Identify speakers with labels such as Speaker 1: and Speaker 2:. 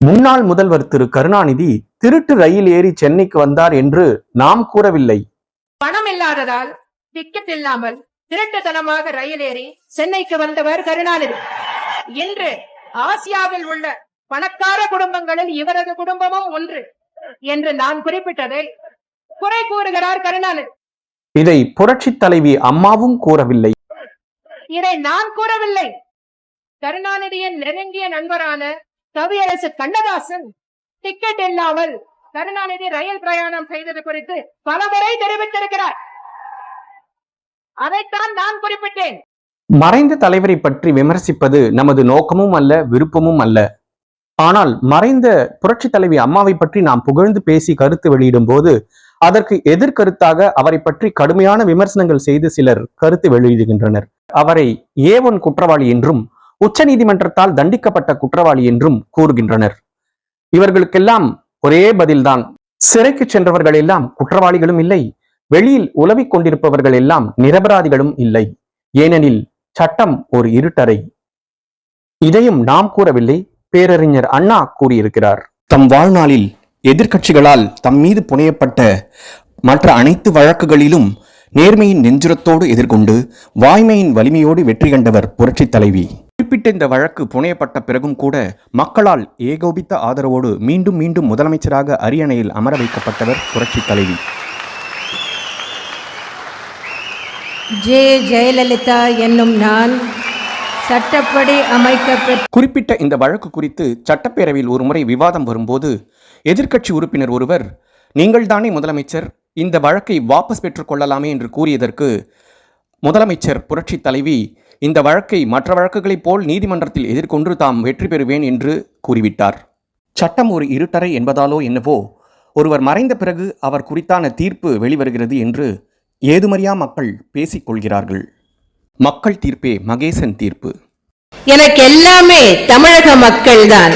Speaker 1: முன்னாள் முதல்வர் திரு கருணாநிதி திருட்டு ரயில் ஏறி சென்னைக்கு வந்தார் என்று நாம் கூறவில்லை.
Speaker 2: பணம் இல்லாததால் டிக்கெட் இல்லாமல் திருட்டுத்தனமாக ரயில் ஏறி சென்னைக்கு வந்தவர் கருணாநிதி. இன்று ஆசியாவில் உள்ள பணக்கார குடும்பங்களில் இவரது குடும்பமும் ஒன்று என்று நான் குறிப்பிட்டதை குறை கூறுகிறார் கருணாநிதி.
Speaker 1: இதை புரட்சித் தலைவி அம்மாவும் கூறவில்லை.
Speaker 2: இதை நான் கூறவில்லை. கருணாநிதியின் நெருங்கிய நண்பரான கவியரசு கண்ணதாசன் டிக்கெட் இல்லாமல் கருணாநிதி ரயில் பிரயாணம் செய்தது குறித்து பலமுறை தெரிவித்திருக்கிறார். அதைத்தான் நான் குறிப்பிட்டேன்.
Speaker 1: மறைந்த தலைவரை பற்றி விமர்சிப்பது நமது நோக்கமும் அல்ல விருப்பமும் அல்ல. ஆனால் மறைந்த புரட்சி தலைவி அம்மாவை பற்றி நாம் புகழ்ந்து பேசி கருத்து வெளியிடும் போது அதற்கு எதிர்கருத்தாக அவரை பற்றி கடுமையான விமர்சனங்கள் செய்து சிலர் கருத்து வெளியிடுகின்றனர். அவரை ஏ ஒன் குற்றவாளி என்றும் உச்ச நீதிமன்றத்தால் தண்டிக்கப்பட்ட குற்றவாளி என்றும் கூறுகின்றனர். இவர்களுக்கெல்லாம் ஒரே பதில்தான். சிறைக்கு சென்றவர்கள் எல்லாம் குற்றவாளிகளும் இல்லை. வெளியில் உலவிக் கொண்டிருப்பவர்கள் எல்லாம் நிரபராதிகளும் இல்லை. ஏனெனில் சட்டம் ஒரு இருட்டறை. இதையும் நாம் கூறவில்லை. பேரறிஞர் அண்ணா கூறியிருக்கிறார். தம் வாழ்நாளில் எதிர்க்கட்சிகளால் தம் மீது புனையப்பட்ட மற்ற அனைத்து வழக்குகளிலும் நேர்மையின் நெஞ்சுரத்தோடு எதிர்கொண்டு வாய்மையின் வலிமையோடு வெற்றி கண்டவர் புரட்சித் தலைவி. குறிப்பிட்ட இந்த வழக்கு புனையப்பட்ட பிறகும் கூட மக்களால் ஏகோபித்த ஆதரவோடு மீண்டும் மீண்டும் முதலமைச்சராக அரியணையில் அமர வைக்கப்பட்டவர் புரட்சித் தலைவி.
Speaker 3: ஜே ஜெயலலிதா என்னும் நான் சட்டப்படி அமைக்கப்பெற்ற
Speaker 1: குறிப்பிட்ட இந்த வழக்கு குறித்து சட்டப்பேரவையில் ஒருமுறை விவாதம் வரும்போது எதிர்க்கட்சி உறுப்பினர் ஒருவர் நீங்கள்தானே முதலமைச்சர் இந்த வழக்கை வாபஸ் பெற்றுக்கொள்ளலாமே என்று கூறியதற்கு முதலமைச்சர் புரட்சித் தலைவி இந்த வழக்கை மற்ற வழக்குகளைப் போல் நீதிமன்றத்தில் எதிர்கொண்டு தாம் வெற்றி பெறுவேன் என்று கூறிவிட்டார். சட்டம் ஒரு இருட்டறை என்பதாலோ என்னவோ ஒருவர் மறைந்த பிறகு அவர் குறித்தான தீர்ப்பு வெளிவருகிறது என்று ஏதுமறியா மக்கள் பேசிக் கொள்கிறார்கள். மக்கள் தீர்ப்பே மகேசன் தீர்ப்பு.
Speaker 3: எனக்கு எல்லாமே தமிழக மக்கள்தான்.